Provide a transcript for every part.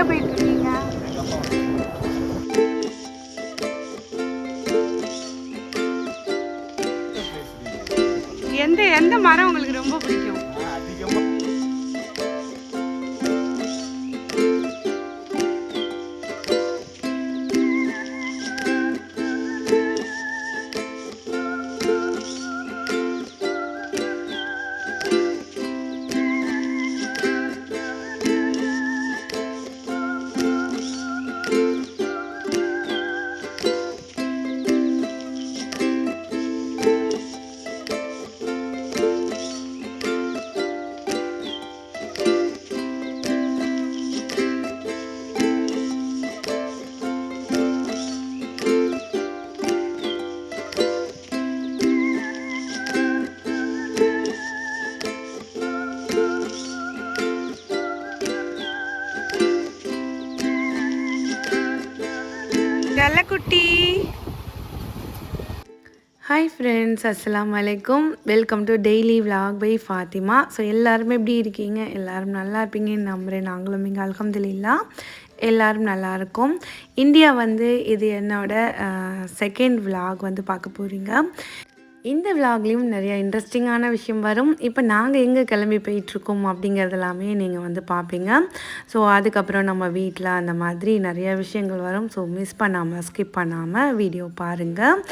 எங்க போயிட்டு hi friends அஸ்லாம் வலைக்கும் welcome to daily vlog by Fathima so எல்லாருமே எப்படி இருக்கீங்க? எல்லோரும் நல்லா இருப்பீங்கன்னு நம்புகிறேன் நாங்களும் இங்கே அலகம்துல்லா எல்லோரும் நல்லாயிருக்கும் இந்தியா வந்து இது என்னோட செகண்ட் விலாக் வந்து பார்க்க போகிறீங்க இந்த விலாக்லேயும் நிறைய இன்ட்ரெஸ்டிங்கான விஷயம் வரும். இப்போ நாங்கள் எங்கே கிளம்பி போயிட்டுருக்கோம் அப்படிங்கிறது எல்லாமே நீங்கள் வந்து பார்ப்பீங்க ஸோ அதுக்கப்புறம் நம்ம வீட்டில் அந்த மாதிரி நிறைய விஷயங்கள் வரும். ஸோ மிஸ் பண்ணாமல் ஸ்கிப் பண்ணாமல் வீடியோ பாருங்கள்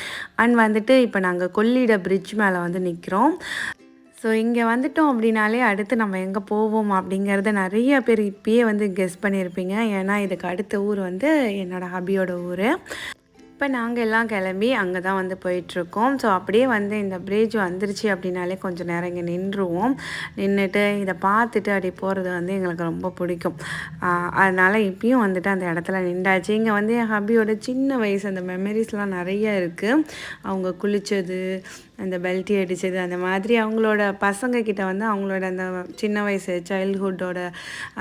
அண்ட் வந்துட்டு இப்போ நாங்கள் கொள்ளிட பிரிட்ஜ் மேலே வந்து நிற்கிறோம் ஸோ இங்கே வந்துட்டோம் அப்படின்னாலே அடுத்து நம்ம எங்கே போவோம் அப்படிங்கிறத நிறைய பேர் இப்பயே வந்து கெஸ் பண்ணியிருப்பீங்க. ஏன்னா இதுக்கு அடுத்த ஊர் வந்து என்னோடய ஹபியோட ஊர். இப்போ நாங்கள் எல்லாம் கிளம்பி அங்கே தான் வந்து போயிட்டுருக்கோம். ஸோ அப்படியே வந்து இந்த பிரிட்ஜ் வந்துருச்சு அப்படின்னாலே கொஞ்சம் நேரம் இங்கே நின்றுவோம். நின்றுட்டு இதை பார்த்துட்டு அப்படி போகிறது வந்து எங்களுக்கு ரொம்ப பிடிக்கும். அதனால் இப்பயும் வந்துட்டு அந்த இடத்துல நின்றாச்சு. இங்கே வந்து என் ஹபியோட சின்ன வயசு அந்த மெமரிஸ்லாம் நிறைய இருக்குது அவங்க குளித்தது அந்த பெல்ட்டி அடித்தது அந்த மாதிரி அவங்களோட பசங்கக்கிட்ட வந்து அவங்களோட அந்த சின்ன வயசு சைல்ட்ஹுட்டோட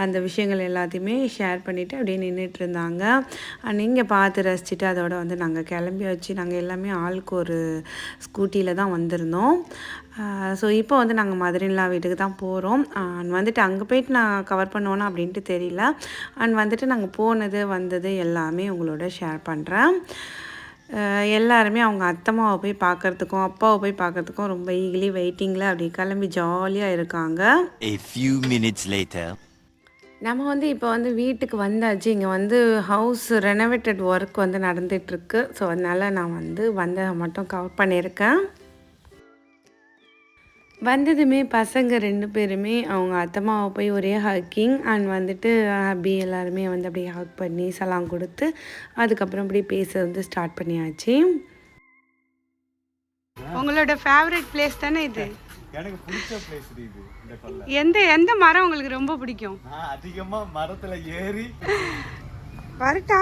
அந்த விஷயங்கள் எல்லாத்தையுமே ஷேர் பண்ணிவிட்டு அப்படியே நின்றுட்டு இருந்தாங்க. நீங்கள் பார்த்து ரசிச்சுட்டு அதோட வந்து நாங்கள் கிளம்பி வச்சு நாங்கள் எல்லாமே ஆளுக்கு ஒரு ஸ்கூட்டியில் தான் வந்திருந்தோம். ஸோ இப்போ வந்து நாங்கள் மதுரைலா வீட்டுக்கு தான் போகிறோம் அண்ட் வந்துட்டு அங்கே போயிட்டு நான் கவர் பண்ணுவோன்னா அப்படின்ட்டு தெரியல. அண்ட் வந்துட்டு நாங்கள் போனது வந்தது எல்லாமே உங்களோட ஷேர் பண்ணுறேன் எல்லாருமே அவங்க அத்தம்மாவை போய் பார்க்கறதுக்கும் அப்பாவை போய் பார்க்கறதுக்கும் ரொம்ப ஈகிலி வெயிட்டிங்கில் அப்படி கிளம்பி ஜாலியாக இருக்காங்க. நம்ம வந்து இப்போ வந்து வீட்டுக்கு வந்தாச்சு. இங்கே வந்து ஹவுஸ் ரெனோவேட்டட் ஒர்க் வந்து நடந்துகிட்ருக்கு ஸோ அதனால் நான் வந்து வந்ததை மட்டும் கவர் பண்ணியிருக்கேன். வந்ததுமே பசங்க ரெண்டு பேருமே அவங்க அத்தம்மாவை போய் ஒரே ஹக்கிங் அண்ட் வந்துட்டு ஹபி எல்லாருமே வந்து அப்படியே ஹக் பண்ணி சலாம் கொடுத்து அதுக்கப்புறம் அப்படியே பேச வந்து ஸ்டார்ட் பண்ணியாச்சு. உங்களோட ஃபேவரட் பிளேஸ் தானே இது? எனக்கு பிடிச்ச பிளேஸ் இது இந்த கொல்லை. எந்த எந்த மரம் உங்களுக்கு ரொம்ப பிடிக்கும்? அதிகமா மரத்துல ஏறி வரட்டா?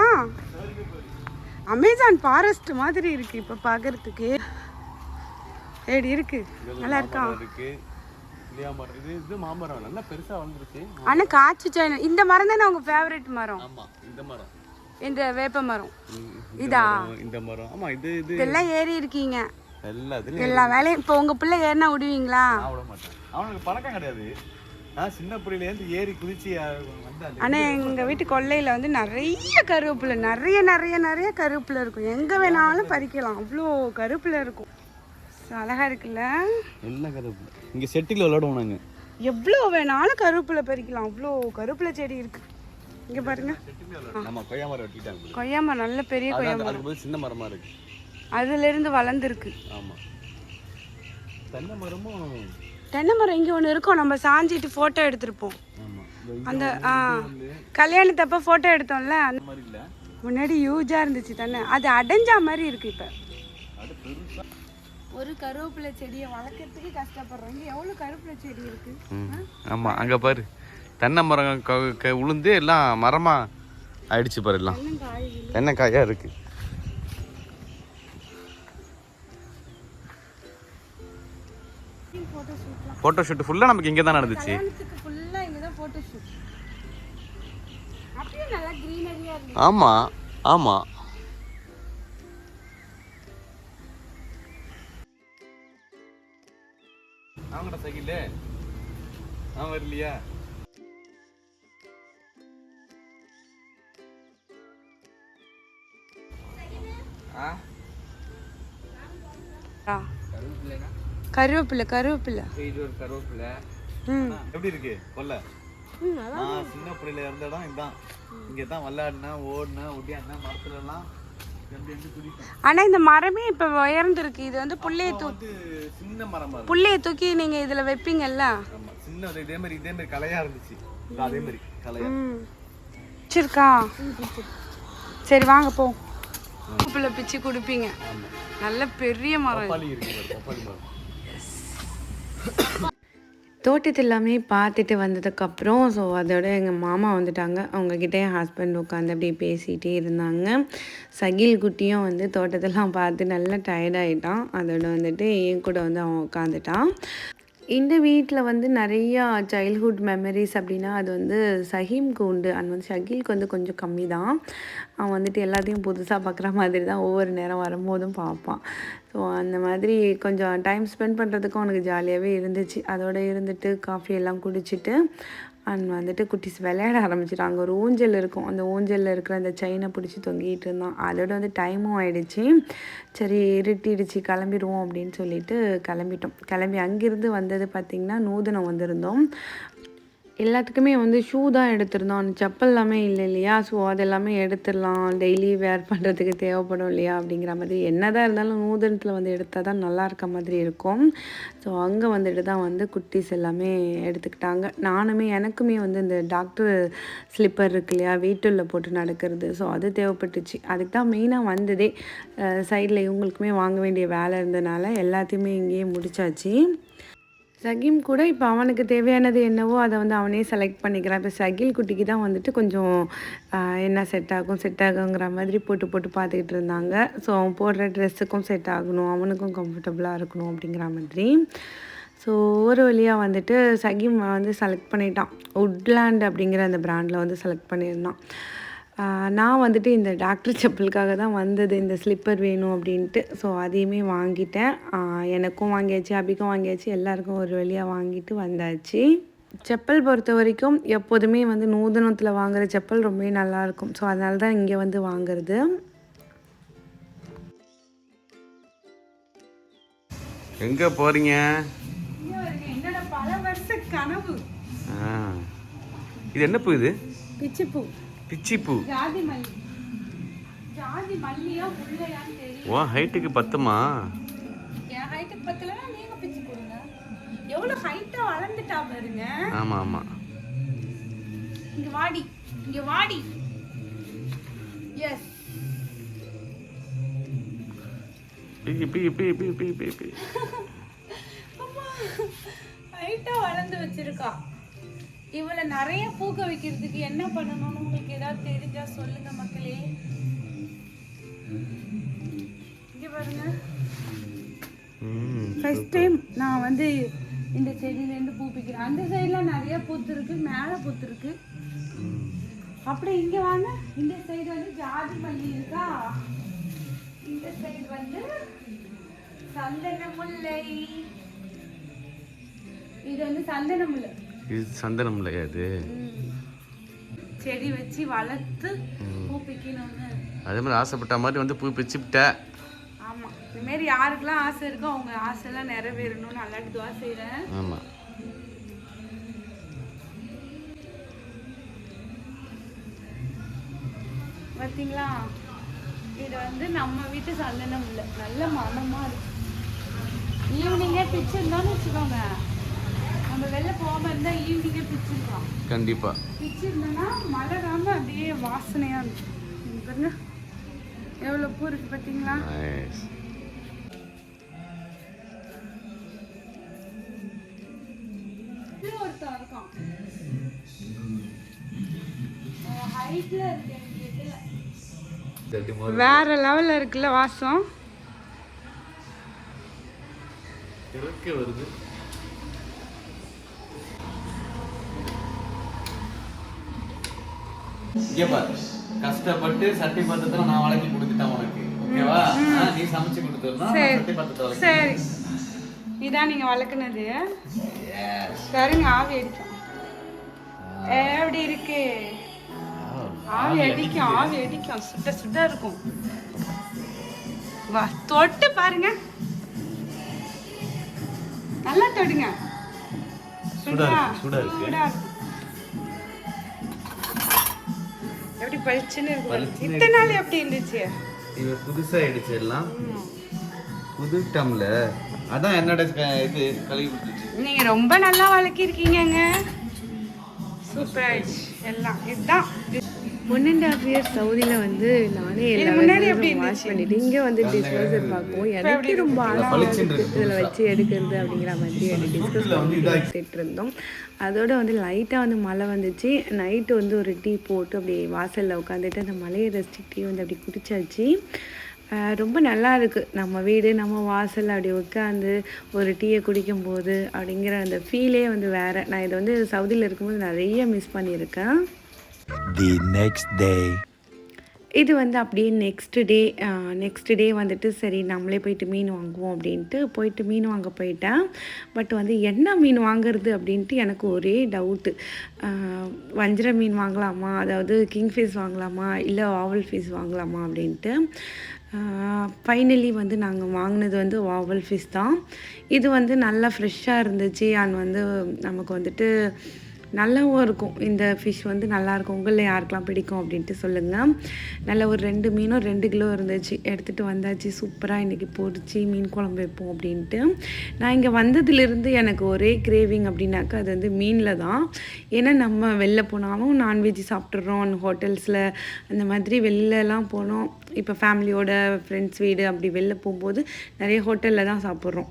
அமேசான் ஃபாரஸ்ட் மாதிரி இருக்கு இப்போ பார்க்கறதுக்கு எப்படி இருக்கு. நல்லா இருக்கா? இருக்கு. புளியா மரம் இது இது மாமரம் நல்லா பெருசா வளர்ந்துருச்சு. ஆனால் காய்ச்சி சைனா இந்த மரம் தானே உங்க ஃபேவரட் மரம்? ஆமா இந்த மரம். இந்த வேப்ப மரம். இதா? இந்த மரம். ஆமா இது இது. இதெல்லாம் ஏறி இருக்கீங்க. எல்லாத்துலயும் எல்லா வேலையும் இப்போ உங்க பிள்ளை ஏறினா விடுவீங்களா? நான் விட மாட்டேன். அவனுக்கு பழக்கம் கிடையாது. நான் சின்ன பிள்ளையில இருந்து ஏறி குதிச்சு அஹ், வந்தாலே ஆனா எங்க வீட்டு கொல்லையில வந்து நிறைய கருவேப்பிலை நிறைய நிறைய நிறைய கருவேப்பிலை இருக்கும். எங்க வேணாலும் பறிக்கலாம். அவ்வளோ கருவேப்பிலை இருக்கும். அழகா இருக்குல்ல? எல்லாம் கருவேப்பிலை இங்க செட்டில் விளையாடுவோம் நாங்க. எவ்வளோ வேணாலும் கருவேப்பிலை பறிக்கலாம். அவ்வளோ கருவேப்பிலை செடி இருக்கு. இங்க பாருங்க. நம்ம கொய்யா மரம் வெட்டிட்டாங்க கொய்யா மரம் நல்ல பெரிய கொய்யா மரம். அதுக்கு சின்ன மரமா இருக்கு. அதுல இருந்து வளர்ந்துருக்கு. ஆமா. தென்னை மரமும் தென்னை மரம் இங்க ஒன்று இருக்கும். நம்ம சாஞ்சிட்டு போட்டோ எடுத்திருப்போம். அந்த ஆ. கல்யாணத்தப்ப போட்டோ எடுத்தோம்ல? அந்த மாதிரி இல்ல. முன்னாடி யூஜா இருந்துச்சு தானே அது அடைஞ்சா மாதிரி இருக்கு இப்ப. ஒரு கருவேப்பிலை செடியை வளர்க்கறதுக்கு கஷ்டப்படுறோம். இங்க எவ்வளவு கருவேப்பிலை செடி இருக்கு? ஆமா அங்க பாரு. தென்னை மரம் உளுந்து எல்லாம் மரமா ஆயிடுச்சு பாரு எல்லாம். இன்னும் காய் தென்னைக்காயா இருக்கு போட்டோ ஷூட்லாம் போட்டோ ஷூட் ஃபுல்லா நமக்கு இங்க தான் நடந்துச்சு. கல்யாணத்துக்கு ஃபுல்லா ஆங்கடா சைக்கிள் நான் வரலையா? கருவேப்பிலை கருவேப்பிலை. இது ஒரு கருவேப்பிலை. எப்படி இருக்கு? கொல்ல? நான் சின்ன பிள்ளையில இருந்த இடம் இதுதான் இங்கதான் தான் விளையாடினேன் ஓடினேன் மரத்துல எல்லாம் ஆனா இந்த மரமே இப்ப உயர்ந்திருக்கு. இது வந்து புள்ளைய அப்போ தூ வந்து சின்ன மரமா புள்ளைய தூக்கி நீங்க இதுல வைப்பீங்கல்ல? ஆமா சின்ன இதே மாதிரி இதே மாதிரி கலையா இருந்துச்சு. அதே மாதிரி கலையா. ம். வச்சிருக்கா? சரி வாங்க போ. பிள்ளை பிச்சு கொடுப்பீங்க. நல்ல பெரிய மரம் தோட்டத்து எல்லாமே பார்த்துட்டு வந்ததுக்கப்புறம் ஸோ அதோட எங்கள் மாமா வந்துட்டாங்க. அவங்கக்கிட்ட என் ஹஸ்பண்ட் உட்காந்து அப்படியே பேசிகிட்டே இருந்தாங்க. சகில் குட்டியும் வந்து தோட்டத்தெல்லாம் பார்த்து நல்லா டயர்டாயிட்டான் அதோட வந்துட்டு என் கூட வந்து அவன் உட்காந்துட்டான் இந்த வீட்டில் வந்து நிறையா சைல்ட்ஹுட் மெமரிஸ் அப்படின்னா அது வந்து சஹீம்க்கு உண்டு அண்ட் வந்து ஷகீலுக்கு வந்து கொஞ்சம் கம்மி தான் அவன் வந்துட்டு எல்லாத்தையும் புதுசாக பார்க்குற மாதிரி தான் ஒவ்வொரு நேரம் வரும்போதும் பார்ப்பான் ஸோ அந்த மாதிரி கொஞ்சம் டைம் ஸ்பெண்ட் பண்ணுறதுக்கும் அவனுக்கு ஜாலியாகவே இருந்துச்சு. அதோடு இருந்துட்டு காஃபி எல்லாம் குடிச்சிட்டு அண்ட் வந்துட்டு குட்டிஸ் விளையாட ஆரம்பிச்சிட்டாங்க. அங்கே ஒரு ஊஞ்சல் இருக்கும். அந்த ஊஞ்சலில் இருக்கிற அந்த செயினை பிடிச்சி தொங்கிட்டு இருந்தான். அதோட வந்து டைமும் ஆயிடுச்சு. சரி இருட்டிடுச்சு. கிளம்பிடுவோம் அப்படின்னு சொல்லிட்டு கிளம்பிட்டோம். கிளம்பி அங்கேருந்து வந்தது பார்த்திங்கன்னா நூதனம் வந்திருந்தோம். எல்லாத்துக்குமே வந்து ஷூ தான் எடுத்திருந்தோம். செப்பல் எல்லாமே இல்லை இல்லையா? ஸோ அது எல்லாமே எடுத்துடலாம். டெய்லி வேர் பண்ணுறதுக்கு தேவைப்படும் இல்லையா? அப்படிங்கிற மாதிரி. என்னதான் இருந்தாலும் நூதனத்தில் வந்து எடுத்தால் தான் நல்லா இருக்க மாதிரி இருக்கும். ஸோ அங்கே வந்துட்டு தான் வந்து குட்டீஸ் எல்லாமே எடுத்துக்கிட்டாங்க. நானுமே எனக்குமே வந்து இந்த டாக்டர் ஸ்லிப்பர் இருக்கு இல்லையா? வீட்டுள்ள போட்டு நடக்கிறது. ஸோ அது தேவைப்பட்டுச்சு. அதுக்கு தான் மெயினாக வந்ததே. சைடில் இவங்களுக்குமே வாங்க வேண்டிய வேலை இருந்தனால எல்லாத்தையுமே இங்கேயே முடிச்சாச்சு. சகிம் கூட இப்போ அவனுக்கு தேவையானது என்னவோ அதை வந்து அவனே செலக்ட் பண்ணிக்கிறான். இப்போ சகில் குட்டிக்கு தான் வந்துட்டு கொஞ்சம் என்ன செட் ஆகும் செட் ஆகுங்கிற மாதிரி போட்டு போட்டு பார்த்துக்கிட்டு இருந்தாங்க. ஸோ அவன் போடுற ட்ரெஸ்ஸுக்கும் செட் ஆகணும் அவனுக்கும் கம்ஃபர்டபுளாக இருக்கணும் அப்படிங்கிற மாதிரி. ஸோ ஒரு வழியாக வந்துட்டு சகிம் வந்து செலக்ட் பண்ணிட்டான். உட்லேண்ட் அப்படிங்கிற அந்த ப்ராண்டில் வந்து செலக்ட் பண்ணியிருந்தான். நான் வந்துட்டு இந்த டாக்டர் செப்பலுக்காக தான் வந்தது. இந்த ஸ்லிப்பர் வேணும் அப்படின்ட்டு. ஸோ அதையுமே வாங்கிட்டேன். எனக்கும் வாங்கியாச்சு அபிக்கும் வாங்கியாச்சு எல்லாருக்கும் ஒரு வழியாக வாங்கிட்டு வந்தாச்சு. செப்பல் பொறுத்த வரைக்கும் எப்போதுமே வந்து நூதனத்தில் வாங்குற செப்பல் ரொம்பவே நல்லாயிருக்கும். ஸோ அதனால தான் இங்கே வந்து வாங்குறது. எங்க போறீங்க? என்னோட பல வருஷ கனவு. இது என்ன பூ இது? பிச்சிப்பூ. பிச்சி பூ ஜாதி மல்லி. ஜாதி மல்லியா முல்லையான்னு தெரியும் உன் ஹைட்டுக்கு பத்துமா? என் ஹைட்டுக்கு பத்தலன்னா நீங்க பிச்சு கொடுங்க எவ்வளவு ஹைட்டா வளர்ந்துட்டா பாருங்க. ஆமா ஆமா. இங்க வாடி இங்க வாடி. S P P P P P P P. ஹைட்டா வளர்ந்து வச்சிருக்கா. இவளை நிறைய பூக்க வைக்கிறதுக்கு என்ன பண்ணணும்னு உங்களுக்கு ஏதாவது தெரிஞ்சா சொல்லுங்க மக்களே. இங்க பாருங்க. ஃபர்ஸ்ட் டைம் நான் வந்து இந்த செடியிலேருந்து பூ பிக்கிறேன். அந்த சைடில் நிறைய பூத்துருக்கு மேலே பூத்துருக்கு அப்புறம் இங்கே வாங்க. இந்த சைடு வந்து ஜாதி மல்லி இருக்கா? இந்த சைடு வந்து சந்தன முல்லை இது வந்து சந்தன முல்லை இது சந்தனம் இல்லையா இது செடி வச்சு வளர்த்து பூ பிக்கணும்னு அதே மாதிரி ஆசைப்பட்ட மாதிரி வந்து பூ பிச்சுப்பிட்ட. ஆமாம் இதுமாரி யாருக்கெல்லாம் ஆசை இருக்கோ அவங்க ஆசைலாம் நிறைவேறணும்னு நல்லாட்டு துவா செய்கிறேன் ஆமா. பார்த்தீங்களா இது வந்து நம்ம வீட்டு சந்தனம் இல்லை. நல்ல மனமா இருக்கு. ஈவினிங்கே பிச்சிருந்தோம்னு வச்சுக்கோங்க. நம்ம வெளில போகாம இருந்தா ஈவினிங்கே பிச்சிருக்கலாம். கண்டிப்பா. பிச்சிருந்தோம்னா மலராம அப்படியே வாசனையா இருக்கும் பாருங்க. எவ்வளோ பூ இருக்கு பார்த்தீங்களா ஒருத்தன் இருக்கான். இருக்கு இதுல. வேற லெவல்ல இருக்குல்ல வாசம்? வருது. இங்க பாரு. கஷ்டப்பட்டு சட்டி பாத்திரத்துல நான் வளர்க்கி கொடுத்துட்டேன் உனக்கு. ஓகேவா? நீ சமைச்சு கொடுத்துருந்தா சரி. சட்டி இதான் நீங்க வளர்க்குனது. சரிங்க ஆவி அடிக்கும். எப்படி இருக்கு? ஆவி அடிக்கும் ஆவி அடிக்கும். சுட்ட சுட்ட இருக்கும். வா தொட்டு பாருங்க. நல்லா தொடுங்க. சூடா சூடா இருக்கு. எப்படி பளிச்சுன்னு இத்தனை நாள் எப்படி இருந்துச்சு? இது புதுசா ஆயிடுச்சு எல்லாம். புது டம்ளர் அதான் என்னோட இது கழுவி கொடுத்துச்சு. நீங்க ரொம்ப நல்லா வளர்க்கிருக்கீங்கங்க. சூப்பர் ஆயிடுச்சு. எல்லாம். இதுதான். ஒன் அண்ட் ஹாஃப் இயர்ஸ் சவுதியில் வந்து நானே எல்லா முன்னாடி எப்படி வாஷ் பண்ணிட்டு இங்கே வந்து டிஸ்போசர் பார்க்கவும் எனக்கு ரொம்ப ஆழமாக இதில் வச்சு எடுக்கிறது அப்படிங்கிற மாதிரி இதாகி. எடுத்துட்டு இருந்தோம். அதோட வந்து லைட்டாக வந்து மழை வந்துச்சு. நைட்டு வந்து ஒரு டீ போட்டு அப்படி வாசலில் உட்காந்துட்டு அந்த மலையை ரசிச்சு டீ வந்து அப்படி குடிச்சாச்சு. ரொம்ப நல்லா இருக்குது நம்ம வீடு நம்ம வாசலில் அப்படி உட்காந்து ஒரு டீயை குடிக்கும்போது அப்படிங்கிற அந்த ஃபீலே வந்து வேறு. நான் இதை வந்து சவுதியில் இருக்கும்போது நிறைய மிஸ் பண்ணியிருக்கேன். தி நெக்ஸ்ட் டே இது வந்து அப்படியே நெக்ஸ்ட் டே நெக்ஸ்ட் டே வந்துட்டு சரி நம்மளே போயிட்டு மீன் வாங்குவோம் அப்படின்ட்டு போயிட்டு மீன் வாங்க போயிட்டேன். பட் வந்து என்ன மீன் வாங்குறது அப்படின்ட்டு எனக்கு ஒரே டவுட்டு வஞ்சிர மீன் வாங்கலாமா? அதாவது கிங் ஃபீஸ் வாங்கலாமா? இல்லை ஆவல் ஃபீஸ் வாங்கலாமா அப்படின்ட்டு. ஃபைனலி வந்து நாங்கள் வாங்கினது வந்து வாவல் ஃபிஷ் தான். இது வந்து நல்லா ஃப்ரெஷ்ஷாக இருந்துச்சு. அண்ட் வந்து நமக்கு வந்துட்டு நல்லாவும் இருக்கும். இந்த ஃபிஷ் வந்து நல்லாயிருக்கும். உங்களில் யாருக்கெலாம் பிடிக்கும் அப்படின்ட்டு சொல்லுங்கள் நல்ல ஒரு ரெண்டு மீனும் ரெண்டு கிலோ இருந்துச்சு. எடுத்துகிட்டு வந்தாச்சு. சூப்பராக இன்றைக்கி பொரிச்சு மீன் குழம்பு வைப்போம் அப்படின்ட்டு. நான் இங்கே வந்ததுலேருந்து எனக்கு ஒரே கிரேவிங் அப்படின்னாக்கா அது வந்து மீனில் தான். ஏன்னா நம்ம வெளில போனாலும் நான்வெஜ் சாப்பிட்றோம் ஹோட்டல்ஸில் அந்த மாதிரி வெளிலலாம் போனோம். இப்போ ஃபேமிலியோட ஃப்ரெண்ட்ஸ் வீடு அப்படி வெளில போகும்போது நிறைய ஹோட்டலில் தான் சாப்பிட்றோம்.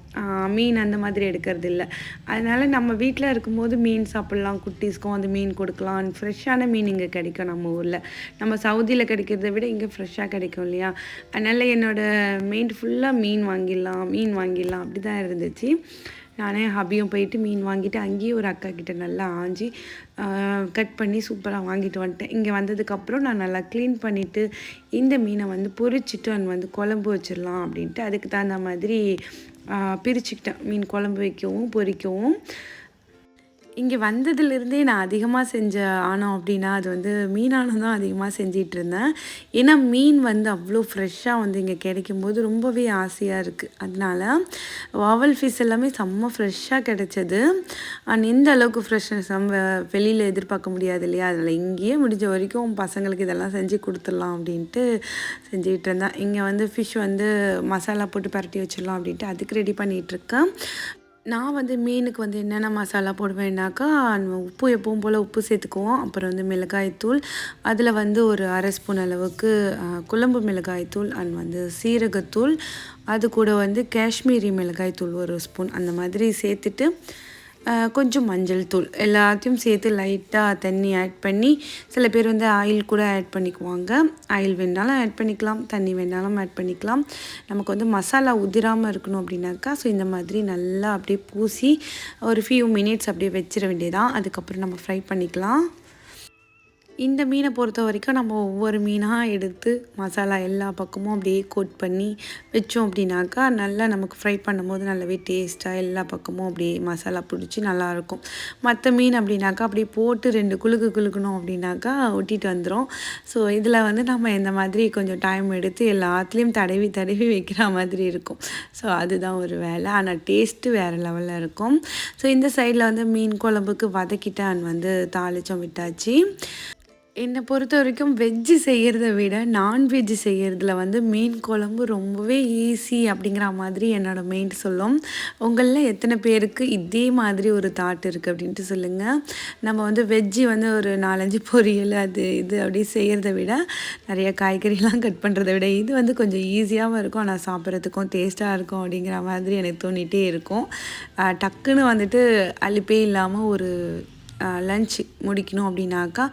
மீன் அந்த மாதிரி எடுக்கிறது இல்லை அதனால் நம்ம வீட்டில் இருக்கும்போது மீன் சாப்பிட்லாம் குட்டீஸ்க்கும் வந்து மீன் கொடுக்கலாம். ஃப்ரெஷ்ஷான மீன் இங்கே கிடைக்கும் நம்ம ஊரில். நம்ம சவுதியில் கிடைக்கிறத விட இங்கே ஃப்ரெஷ்ஷாக கிடைக்கும் இல்லையா? அதனால் என்னோடய மெயின் ஃபுல்லாக மீன் வாங்கிடலாம் மீன் வாங்கிடலாம். அப்படி தான் இருந்துச்சு. நானே ஹபியும் போயிட்டு மீன் வாங்கிட்டு அங்கேயே ஒரு அக்கா கிட்டே நல்லா ஆஞ்சி கட் பண்ணி சூப்பராக வாங்கிட்டு வந்துட்டேன். இங்கே வந்ததுக்கப்புறம் நான் நல்லா க்ளீன் பண்ணிவிட்டு இந்த மீனை வந்து பொரிச்சிட்டு அண்ட் வந்து குழம்பு வச்சிடலாம் அப்படின்ட்டு அதுக்கு தகுந்த மாதிரி பிரிச்சுக்கிட்டேன். மீன் குழம்பு வைக்கவும் பொரிக்கவும் இங்கே வந்ததுலேருந்தே நான் அதிகமாக செஞ்ச ஆணம் அப்படின்னா அது வந்து மீனானம் தான் அதிகமாக செஞ்சிகிட்டு இருந்தேன் ஏன்னா மீன் வந்து அவ்வளோ ஃப்ரெஷ்ஷாக வந்து இங்கே கிடைக்கும்போது ரொம்பவே ஆசையாக இருக்குது அதனால வாவல் ஃபிஷ் எல்லாமே செம்ம ஃப்ரெஷ்ஷாக கிடைச்சது. அண்ட் இந்த அளவுக்கு ஃப்ரெஷ்னஸ் நம்ம வெளியில் எதிர்பார்க்க முடியாது இல்லையா? அதில் இங்கேயே முடிஞ்ச வரைக்கும் பசங்களுக்கு இதெல்லாம் செஞ்சு கொடுத்துடலாம் அப்படின்ட்டு செஞ்சுக்கிட்டு இருந்தேன் இங்கே வந்து ஃபிஷ் வந்து மசாலா போட்டு பரட்டி வச்சிடலாம் அப்படின்ட்டு அதுக்கு ரெடி பண்ணிகிட்ருக்கேன் நான் வந்து மீனுக்கு வந்து என்னென்ன மசாலா போடுவேன்னாக்கா உப்பு எப்பவும் போல் உப்பு சேர்த்துக்குவோம். அப்புறம் வந்து மிளகாய்த்தூள் அதில் வந்து ஒரு அரை ஸ்பூன் அளவுக்கு குழம்பு மிளகாய்த்தூள் அண்ட் வந்து சீரகத்தூள். அது கூட வந்து காஷ்மீரி மிளகாய்த்தூள் ஒரு ஸ்பூன். அந்த மாதிரி சேர்த்துட்டு கொஞ்சம் மஞ்சள் தூள். எல்லாத்தையும் சேர்த்து லைட்டாக தண்ணி ஆட் பண்ணி சில பேர் வந்து ஆயில் கூட ஆட் பண்ணிக்குவாங்க. ஆயில் வேணாலும் ஆட் பண்ணிக்கலாம் தண்ணி வேணாலும் ஆட் பண்ணிக்கலாம். நமக்கு வந்து மசாலா உதிராமல் இருக்கணும் அப்படின்னாக்கா ஸோ இந்த மாதிரி நல்லா அப்படியே பூசி ஒரு ஃபியூ மினிட்ஸ் அப்படியே வச்சிட வேண்டியதான் அதுக்கப்புறம் நம்ம ஃப்ரை பண்ணிக்கலாம். இந்த மீனை பொறுத்த வரைக்கும் நம்ம ஒவ்வொரு மீனாக எடுத்து மசாலா எல்லா பக்கமும் அப்படியே கோட் பண்ணி வச்சோம் அப்படின்னாக்கா நல்லா நமக்கு ஃப்ரை பண்ணும்போது நல்லாவே டேஸ்ட்டாக எல்லா பக்கமும் அப்படியே மசாலா பிடிச்சி நல்லாயிருக்கும். மற்ற மீன் அப்படின்னாக்கா அப்படியே போட்டு ரெண்டு குலுக்கு குலுக்கணும் அப்படின்னாக்கா ஒட்டிட்டு வந்துடும் ஸோ இதில் வந்து நம்ம இந்த மாதிரி கொஞ்சம் டைம் எடுத்து எல்லாத்துலேயும் தடவி தடவி வைக்கிற மாதிரி இருக்கும். ஸோ அதுதான் ஒரு வேலை. ஆனால் டேஸ்ட்டு வேறு லெவலில் இருக்கும். ஸோ இந்த சைடில் வந்து மீன் குழம்புக்கு வதக்கிட்டான் வந்து தாளிச்சம் விட்டாச்சு. என்னை பொறுத்த வரைக்கும் வெஜ்ஜு செய்கிறத விட நான்வெஜ் செய்கிறதுல வந்து மீன் குழம்பு ரொம்பவே ஈஸி அப்படிங்கிற மாதிரி என்னோடய மெயின் சொல்லும். உங்களில் எத்தனை பேருக்கு இதே மாதிரி ஒரு தாட் இருக்குது அப்படின்ட்டு சொல்லுங்கள் நம்ம வந்து வெஜ்ஜு வந்து ஒரு நாலஞ்சு பொரியல் அது இது அப்படி செய்கிறத விட நிறைய காய்கறிலாம் கட் பண்ணுறத விட இது வந்து கொஞ்சம் ஈஸியாகவும் இருக்கும். ஆனால் சாப்பிட்றதுக்கும் டேஸ்ட்டாக இருக்கும் அப்படிங்கிற மாதிரி எனக்கு தோணிகிட்டே இருக்கும். டக்குன்னு வந்துட்டு அழிப்பே இல்லாமல் ஒரு லஞ்ச் முடிக்கணும் அப்படின்னாக்கா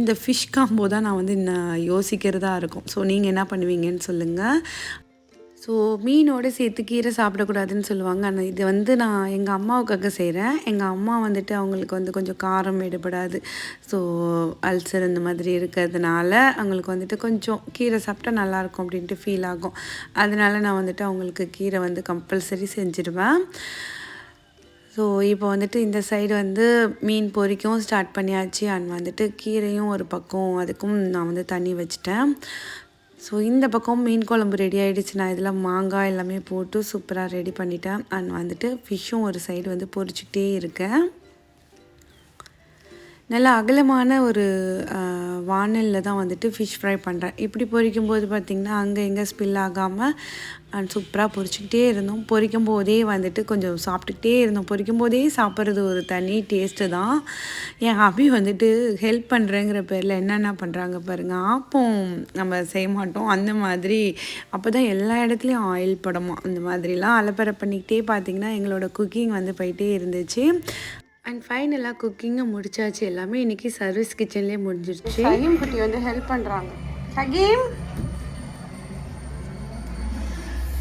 இந்த ஃபிஷ் காம்போ தான் நான் வந்து இன்னும் யோசிக்கிறதா இருக்கும். ஸோ நீங்கள் என்ன பண்ணுவீங்கன்னு சொல்லுங்கள் ஸோ மீனோட சேர்த்து கீரை சாப்பிடக்கூடாதுன்னு சொல்லுவாங்க. ஆனால் இது வந்து நான் எங்கள் அம்மாவுக்காக செய்கிறேன் எங்கள் அம்மா வந்துட்டு அவங்களுக்கு வந்து கொஞ்சம் காரம் எடுபடாது ஸோ அல்சர் இந்த மாதிரி இருக்கிறதுனால அவங்களுக்கு வந்துட்டு கொஞ்சம் கீரை சாப்பிட்டா நல்லாயிருக்கும் அப்படின்ட்டு ஃபீல் ஆகும். அதனால நான் வந்துட்டு அவங்களுக்கு கீரை வந்து கம்பல்சரி செஞ்சிடுவேன் ஸோ இப்போ வந்துட்டு இந்த சைடு வந்து மீன் பொரிக்கவும் ஸ்டார்ட் பண்ணியாச்சு. அண்ட் வந்துட்டு கீரையும் ஒரு பக்கம் அதுக்கும் நான் வந்து தண்ணி வச்சிட்டேன். ஸோ இந்த பக்கம் மீன் குழம்பு ரெடி ஆகிடுச்சு நான் இதில் மாங்காய் எல்லாமே போட்டு சூப்பராக ரெடி பண்ணிட்டேன். அண்ட் வந்துட்டு ஃபிஷ்ஷும் ஒரு சைடு வந்து பொரிச்சுக்கிட்டே இருக்கேன். நல்ல அகலமான ஒரு வானலில் தான் வந்துட்டு ஃபிஷ் ஃப்ரை பண்ணுறேன் இப்படி பொரிக்கும் போது பார்த்திங்கன்னா அங்கே எங்கே ஸ்பில் ஆகாமல் சூப்பராக பொரிச்சுக்கிட்டே இருந்தோம். பொரிக்கும் போதே வந்துட்டு கொஞ்சம் சாப்பிட்டுக்கிட்டே இருந்தோம். பொரிக்கும் போதே சாப்பிட்றது ஒரு தனி டேஸ்ட்டு தான். என் அபி வந்துட்டு ஹெல்ப் பண்ணுறேங்கிற பேரில் என்னென்ன பண்ணுறாங்க பாருங்கள் ஆப்பம் நம்ம செய்ய மாட்டோம். அந்த மாதிரி அப்போ தான் எல்லா இடத்துலையும் ஆயில் படமும் அந்த மாதிரிலாம் அலப்பறை பண்ணிக்கிட்டே பார்த்திங்கன்னா எங்களோட குக்கிங் வந்து போயிட்டே இருந்துச்சு. அண்ட் ஃபைனலாக குக்கிங்கை முடிச்சாச்சு. எல்லாமே இன்றைக்கி சர்வீஸ் கிச்சன்லேயே முடிஞ்சிருச்சு. சகீம் குட்டி வந்து ஹெல்ப் பண்ணுறாங்க சகீம்?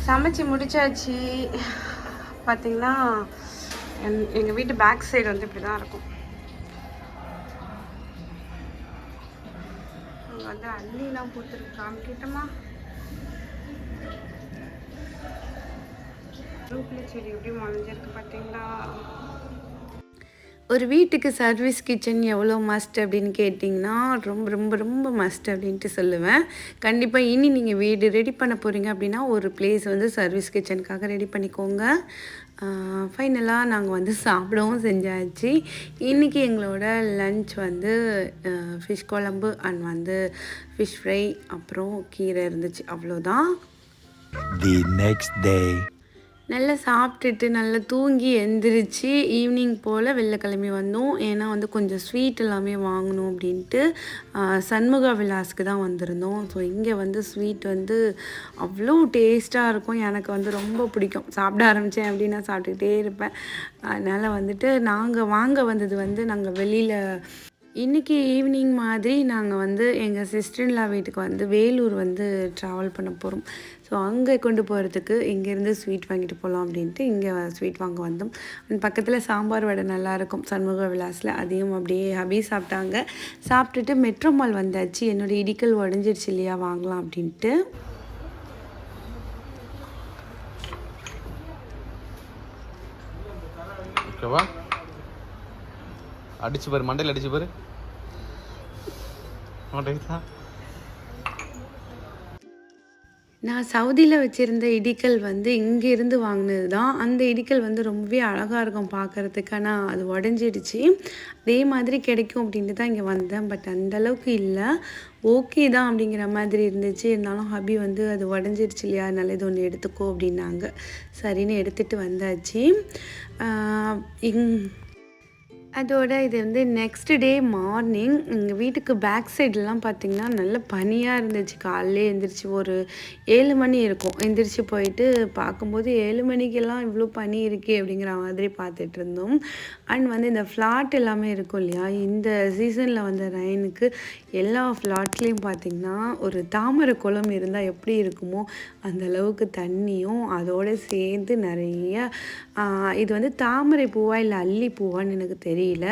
சமைச்சு முடிச்சாச்சு. பார்த்தீங்கன்னா என் எங்கள் வீட்டு பேக் சைடு வந்து இப்படி தான் இருக்கும். அங்கே வந்து அள்ளிலாம் பூத்துருக்கு காமிக்கிட்டோமா ரூப்ல செடி எப்படி முளைஞ்சிருக்கு பார்த்தீங்களா ஒரு வீட்டுக்கு சர்வீஸ் கிச்சன் எவ்வளோ மஸ்ட் அப்படின்னு கேட்டிங்கன்னா ரொம்ப ரொம்ப ரொம்ப மஸ்ட் அப்படின்ட்டு சொல்லுவேன். கண்டிப்பாக இனி நீங்கள் வீடு ரெடி பண்ண போகிறீங்க அப்படின்னா ஒரு பிளேஸ் வந்து சர்வீஸ் கிச்சனுக்காக ரெடி பண்ணிக்கோங்க. ஃபைனலாக நாங்கள் வந்து சாப்பிடவும் செஞ்சாச்சு. இன்றைக்கி எங்களோட லஞ்ச் வந்து ஃபிஷ் குழம்பு அண்ட் வந்து ஃபிஷ் ஃப்ரை அப்புறம் கீரை இருந்துச்சு. அவ்வளோதான் தி நெக்ஸ்ட் டே நல்லா சாப்பிட்டுட்டு நல்லா தூங்கி எந்திரிச்சு ஈவினிங் போல் வெளில கிளம்பி வந்தோம். ஏன்னா வந்து கொஞ்சம் ஸ்வீட் எல்லாமே வாங்கணும் அப்படின்ட்டு சண்முகா விலாஸ்க்கு தான் வந்திருந்தோம். ஸோ இங்கே வந்து ஸ்வீட் வந்து அவ்வளோ டேஸ்ட்டாக இருக்கும். எனக்கு வந்து ரொம்ப பிடிக்கும். சாப்பிட ஆரம்பித்தேன் அப்படின்னா சாப்பிட்டுக்கிட்டே இருப்பேன். அதனால் வந்துட்டு நாங்கள் வாங்க வந்தது வந்து நாங்கள் வெளியில் இன்றைக்கி ஈவினிங் மாதிரி நாங்கள் வந்து எங்கள் சிஸ்டர்லா வீட்டுக்கு வந்து வேலூர் வந்து ட்ராவல் பண்ண போகிறோம் ஸோ அங்கே கொண்டு போகிறதுக்கு இங்கேருந்து ஸ்வீட் வாங்கிட்டு போகலாம் அப்படின்ட்டு இங்கே ஸ்வீட் வாங்க வந்தோம். அண்ட் பக்கத்தில் சாம்பார் வடை நல்லாயிருக்கும் சண்முக விலாஸில் அதையும் அப்படியே ஹபி சாப்பிட்டாங்க. சாப்பிட்டுட்டு மெட்ரோ மால் வந்தாச்சு. என்னோட இடிக்கல் உடஞ்சிருச்சு இல்லையா வாங்கலாம் அப்படின்ட்டு. ஓகேவா அடிச்சு பாரு மண்டையில் அடிச்சு பாரு. மண்டைக்கு நான் சவுதியில் வச்சுருந்த இடிக்கல் வந்து இங்கேருந்து வாங்கினது தான் அந்த இடிக்கல் வந்து ரொம்பவே அழகாக இருக்கும் பார்க்குறதுக்கு ஆனால் அது உடஞ்சிடுச்சு. அதே மாதிரி கிடைக்கும் அப்படின்ட்டு தான் இங்கே வந்தேன். பட் அந்தளவுக்கு இல்லை. ஓகே தான் அப்படிங்கிற மாதிரி இருந்துச்சு. இருந்தாலும் ஹபி வந்து அது உடஞ்சிடுச்சு இல்லையா? அதனால இது ஒன்று எடுத்துக்கோ அப்படின்னாங்க. சரின்னு எடுத்துகிட்டு வந்தாச்சு. இங் அதோட இது வந்து நெக்ஸ்ட் டே மார்னிங் எங்கள் வீட்டுக்கு பேக் சைடெலாம் பார்த்திங்கன்னா நல்ல பனியாக இருந்துச்சு. காலையிலே எழுந்திரிச்சு ஒரு ஏழு மணி இருக்கும். எந்திரிச்சு போயிட்டு பார்க்கும்போது ஏழு மணிக்கெல்லாம் இவ்வளோ பனி இருக்கே அப்படிங்கிற மாதிரி பார்த்துட்டு இருந்தோம். அண்ட் வந்து இந்த ஃப்ளாட் எல்லாமே இருக்கும் இல்லையா? இந்த சீசனில் வந்த ரெயினுக்கு எல்லா ஃப்ளாட்லேயும் பார்த்திங்கன்னா ஒரு தாமரை குளம் இருந்தால் எப்படி இருக்குமோ அந்த அளவுக்கு தண்ணியும் அதோட சேர்ந்து நிறைய இது வந்து தாமரை பூவா இல்லை அல்லி பூவான்னு எனக்கு தெரியல.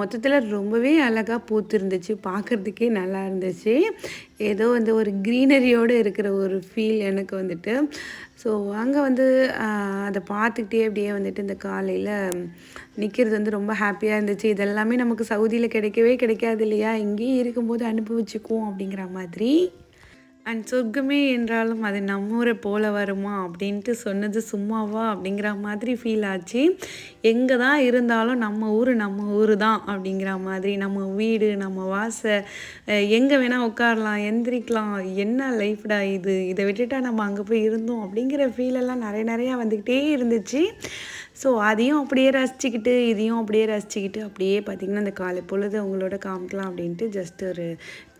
மொத்தத்தில் ரொம்பவே அழகாக பூத்து இருந்துச்சு பார்க்குறதுக்கே நல்லா இருந்துச்சு. ஏதோ வந்து ஒரு க்ரீனரியோடு இருக்கிற ஒரு ஃபீல் எனக்கு வந்துட்டு. ஸோ அங்கே வந்து அதை பார்த்துக்கிட்டே அப்படியே வந்துட்டு இந்த காலையில் நிற்கிறது வந்து ரொம்ப ஹாப்பியாக இருந்துச்சு. இதெல்லாமே நமக்கு சவுதியில் கிடைக்கவே கிடைக்காது இல்லையா? இங்கேயும் இருக்கும்போது அனுபவிச்சுக்குவோம் அப்படிங்கிற மாதிரி. அண்ட் சொர்க்கமே என்றாலும் அது நம்ம ஊரை போல வருமா? அப்படின்ட்டு சொன்னது சும்மாவா அப்படிங்கிற மாதிரி ஃபீல் ஆச்சு. எங்கே தான் இருந்தாலும் நம்ம ஊர் நம்ம ஊர் தான் அப்படிங்கிற மாதிரி நம்ம வீடு நம்ம வாசை எங்கே வேணால் உட்காரலாம் எந்திரிக்கலாம். என்ன லைஃப்டா இது? இதை விட்டுட்டா நம்ம அங்கே போய் இருந்தோம் அப்படிங்கிற ஃபீலெல்லாம் நிறைய நிறையா வந்துக்கிட்டே இருந்துச்சு. ஸோ அதையும் அப்படியே ரசிச்சுக்கிட்டு இதையும் அப்படியே ரசிச்சுக்கிட்டு அப்படியே பார்த்திங்கன்னா அந்த காலை பொழுது உங்களோட காமிக்கலாம் அப்படின்ட்டு ஜஸ்ட் ஒரு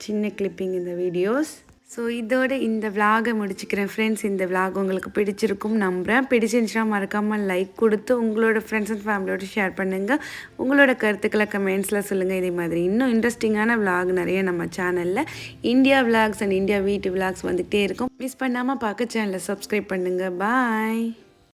சின்ன கிளிப்பிங் இந்த வீடியோஸ் ஸோ இதோட இந்த விலாகை முடிச்சுக்கிறேன். ஃப்ரெண்ட்ஸ் இந்த விலாக் உங்களுக்கு பிடிச்சிருக்கும் நம்புகிறேன் பிடிச்சிருந்துச்சுன்னா மறக்காமல் லைக் கொடுத்து உங்களோட ஃப்ரெண்ட்ஸ் அண்ட் ஃபேமிலியோட ஷேர் பண்ணுங்கள் உங்களோட கருத்துக்களை கமெண்ட்ஸில் சொல்லுங்கள் இதே மாதிரி இன்னும் இன்ட்ரெஸ்டிங்கான விலாக் நிறைய நம்ம சேனலில் இந்தியா விலாக்ஸ் அண்ட் இந்தியா வீட்டு விலாக்ஸ் வந்துகிட்டே இருக்கும். மிஸ் பண்ணாமல் பார்க்க சேனலை சப்ஸ்கிரைப் பண்ணுங்கள் பாய்